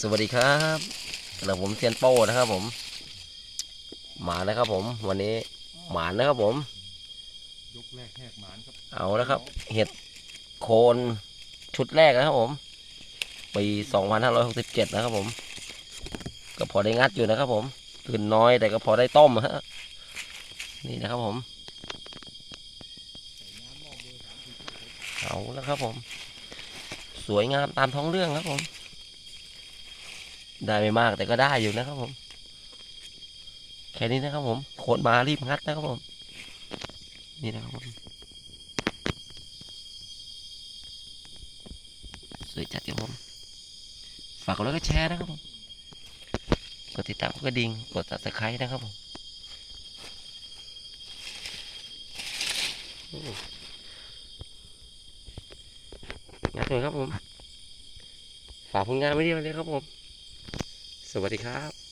สวัสดีครับแล้วผมเซียนโป้นะครับผมมาแล้วครับผม วันนี้หมานนะครับผม ยกแรกแหกหมานครับ เอาแล้วครับ เห็ดโคนชุดแรกนะครับผม ปี2567นะครับผม ก็พอได้งัดอยู่นะครับผมขึ้นน้อยแต่ก็พอได้ต้มฮะ นี่นะครับผม เอาแล้วครับผม สวยงามตามท้องเรื่องครับผม ได้ไม่มากแต่ก็ได้อยู่นะครับผม แค่นี้นะครับผมโคนมารีบงัดนะครับผม นี่นะครับผม สวยจัดครับผม ฝากกดไลค์กดแชร์นะครับผม กดติดตามกดกระดิ่ง กด subscribe นะครับผมงานสวยครับผม ฝากผลงานไว้ด้วยครับผม สวัสดีครับ